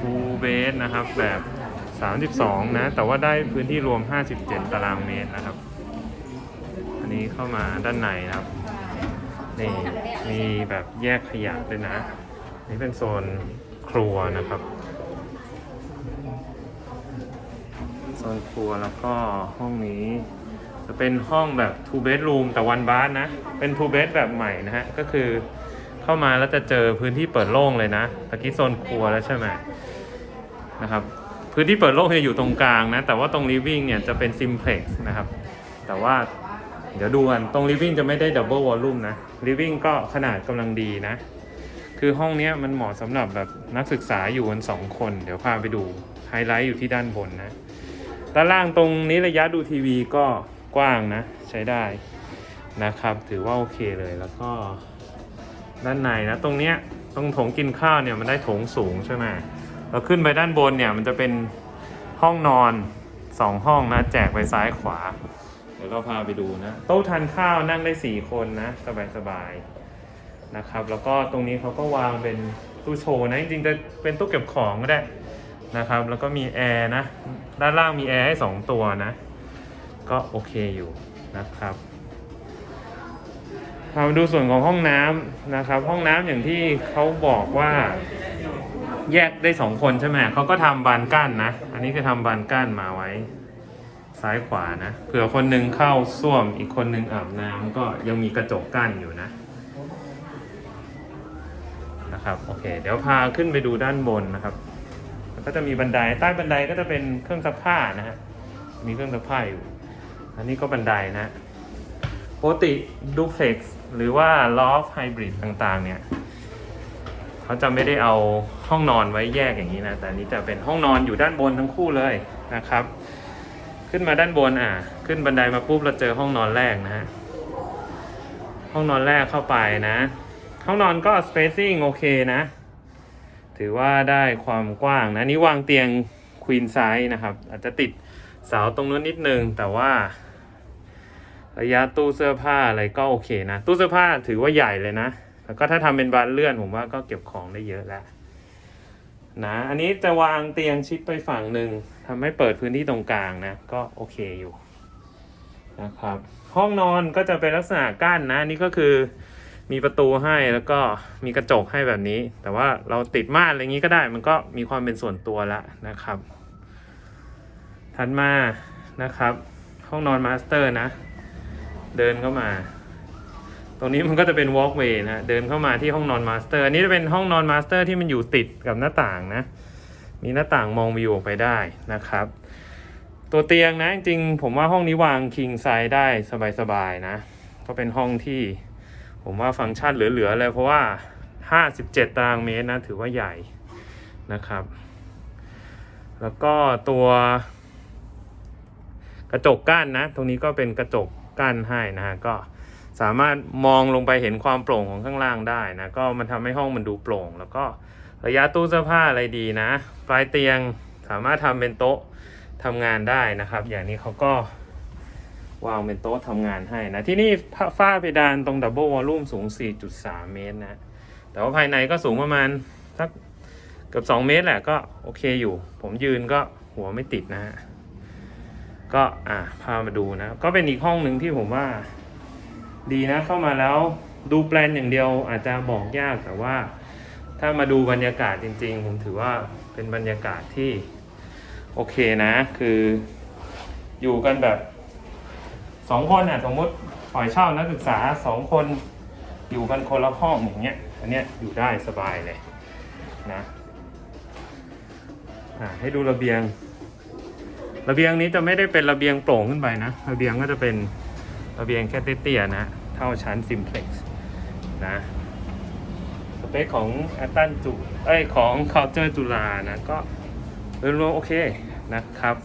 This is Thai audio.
ฟูเบสนะครับแบบ 32 นะ แต่ว่าได้พื้นที่รวม 57 ตารางเมตรนะครับ อันนี้เข้ามาด้านในนะครับ นี่มีแบบแยกขยะด้วยนะ นี่เป็นโซนครัวนะครับ โซนครัวแล้วก็ห้องนี้จะเป็นห้องแบบ two bedroom แต่ one bath นะ เป็น two bed แบบใหม่นะฮะ ก็คือ เข้ามาแล้วจะเจอพื้นที่เปิดโล่งเลยนะตะกี้โซนครัวแล้วใช่ไหมนะครับ พื้นที่เปิดโล่งจะอยู่ตรงกลางนะ แต่ว่าตรง living เนี่ยจะเป็น simplex นะครับ แต่ว่าเดี๋ยวดูกันตรง living จะไม่ได้ double volume นะ living ก็ขนาดกำลังดีนะ คือห้องนี้มันเหมาะสำหรับแบบนักศึกษาอยู่กันสองคน เดี๋ยวพาไปดูไฮไลท์อยู่ที่ด้านบนนะด้านล่างตรงนี้ระยะดูทีวีก็กว้างนะ ใช้ได้นะครับ ถือว่าโอเคเลยแล้วก็ ด้านในนะตรงเนี้ยตรงโถงกินข้าวเนี่ยมันได้โถงสูงใช่ไหมเราขึ้นไปด้านบนเนี่ยมันจะเป็นห้องนอนสองห้องนะแจกไปซ้ายขวา เดี๋ยวเราพาไปดูนะโต๊ะทานข้าวนั่งได้สี่คนนะ สบายๆนะครับ แล้วก็ตรงนี้เขาก็วางเป็นตู้โชว์นะจริงๆจะเป็นตู้เก็บของก็ได้นะครับ แล้วก็มีแอร์นะ ด้านล่างมีแอร์ให้สองตัวนะ ก็โอเคอยู่นะครับ พามาดูส่วนของห้องน้ำนะครับ ห้องน้ำอย่างที่เขาบอกว่าแยกได้สองคนใช่ไหมเขาก็ทำบานกั้นนะ อันนี้คือทำบานกั้นมาไว้ ซ้ายขวานะเผื่อคนหนึ่งเข้าส้วมอีกคนหนึ่งอาบน้ำก็ยังมีกระจกกั้นอยู่นะนะครับโอเคเดี๋ยวพาขึ้นไปดูด้านบนนะครับก็จะมีบันไดใต้บันไดก็จะเป็นเครื่องซักผ้านะฮะมีเครื่องซักผ้าอยู่ อันนี้ก็บันไดนะ ปกติดูเพล็กซ์หรือว่าลอฟไฮบริดต่างๆ เนี่ยเขาจะไม่ได้เอาห้องนอนไว้แยกอย่างนี้นะ แต่นี้จะเป็นห้องนอนอยู่ด้านบนทั้งคู่เลยนะครับ ขึ้นมาด้านบนอะ ขึ้นบันไดมาปุ๊บเราเจอห้องนอนแรกนะฮะห้องนอนแรกเข้าไปนะ ห้องนอนก็ spacing โอเคนะ ถือว่าได้ความกว้างนะ นี่วางเตียงควีนไซส์นะครับ อาจจะติดเสาตรงนู้นนิดนึงแต่ว่า ระยะตู้เสื้อผ้าอะไรก็โอเคนะ ตู้เสื้อผ้าถือว่าใหญ่เลยนะ แล้วก็ถ้าทำเป็นบานเลื่อนผมว่าก็เก็บของได้เยอะแล้วนะอันนี้จะวางเตียงชิดไปฝั่งหนึ่งทำให้เปิดพื้นที่ตรงกลางนะ ก็โอเคอยู่นะครับ ห้องนอนก็จะเป็นลักษณะกั้นนะนี่ก็คือมีประตูให้แล้วก็มีกระจกให้แบบนี้ แต่ว่าเราติดม่านอะไรงนี้ก็ได้ มันก็มีความเป็นส่วนตัวแล้วนะครับ ถัดมานะครับ ห้องนอนมาสเตอร์นะ เดินเข้ามา ตรงนี้มันก็จะเป็นวอล์กเวย์นะเดินเข้ามาที่ห้องนอนมาสเตอร์อันนี้จะเป็นห้องนอนมาสเตอร์ที่มันอยู่ติดกับหน้าต่างนะ มีหน้าต่างมองวิวออกไปได้นะครับ ตัวเตียงนะจริงผมว่าห้องนี้วางคิงไซด์ได้สบายๆนะ ก็เป็นห้องที่ผมว่าฟังก์ชันเหลือๆเลยเพราะว่า 57 ตารางเมตรนะ ถือว่าใหญ่นะครับ แล้วก็ตัวกระจกกั้นนะ ตรงนี้ก็เป็นกระจก กั้นให้นะฮะก็สามารถมองลงไปเห็นความโปร่งของข้างล่างได้นะก็มันทำให้ห้องมันดูโปร่ง แล้วก็ระยะตู้เสื้อผ้าอะไรดีนะ ปลายเตียงสามารถทำเป็นโต๊ะทำงานได้นะครับ อย่างนี้เขาก็วางเป็นโต๊ะทำงานให้นะ ที่นี่ฝ้าเพดานตรงดับเบิลวอลลุ่มสูง 4.3 เมตรนะ แต่ว่าภายในก็สูงประมาณสักเกือบ 2 เมตรแหละก็โอเคอยู่ ผมยืนก็หัวไม่ติดนะฮะ ก็อะพามาดูนะก็เป็นอีกห้องหนึ่งที่ผมว่า ดีนะเข้ามาแล้วดูแปลนอย่างเดียวอาจจะบอกยากแต่ว่า ถ้ามาดูบรรยากาศจริง ๆ ผมถือว่าเป็นบรรยากาศที่โอเคนะ คืออยู่กันแบบสองคนอะสมมติปล่อยเช่านักศึกษาสองคนอยู่กันคนละห้องอย่างเงี้ยอันเนี้ยอยู่ได้สบายเลยนะอ่าให้ดูระเบียง ระเบียงนี้จะไม่ได้เป็นระเบียงโปร่งขึ้นไปนะ ระเบียงก็จะเป็นระเบียงแค่เตี้ยๆนะ เท่าชั้นซิมเพล็กซ์นะ สเปคของแอตตันจุ เอ้ย ของคาเจอร์จุลานะ ก็โดยรวมโอเคนะครับ